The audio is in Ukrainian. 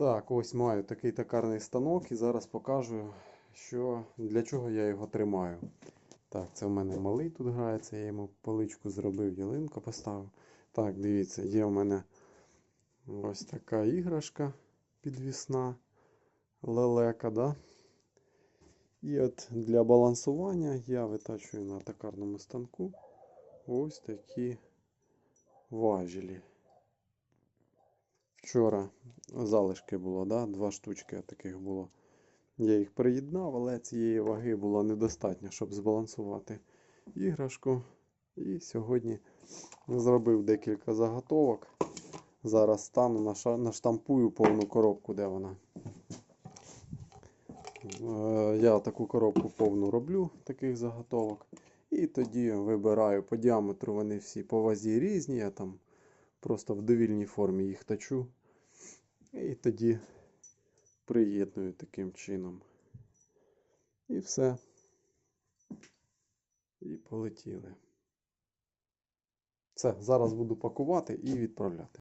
Так, ось маю такий токарний станок і зараз покажу, що, для чого я його тримаю. Так, це в мене малий тут грається, я йому поличку зробив, ялинку поставив. Так, дивіться, є в мене ось така іграшка підвісна лелека, да? І от для балансування я витачую на токарному станку ось такі важелі. Вчора залишки було, да? два штучки таких було. Я їх приєднав, але цієї ваги було недостатньо, щоб збалансувати іграшку. І сьогодні зробив декілька заготовок. Зараз стану наштампую повну коробку, де вона. Е, Я таку коробку повну роблю таких заготовок. І тоді вибираю по діаметру вони всі по вазі різні. Я там просто в довільній формі їх точу. І тоді приєдную таким чином. І все. І полетіли. Все, зараз буду пакувати і відправляти.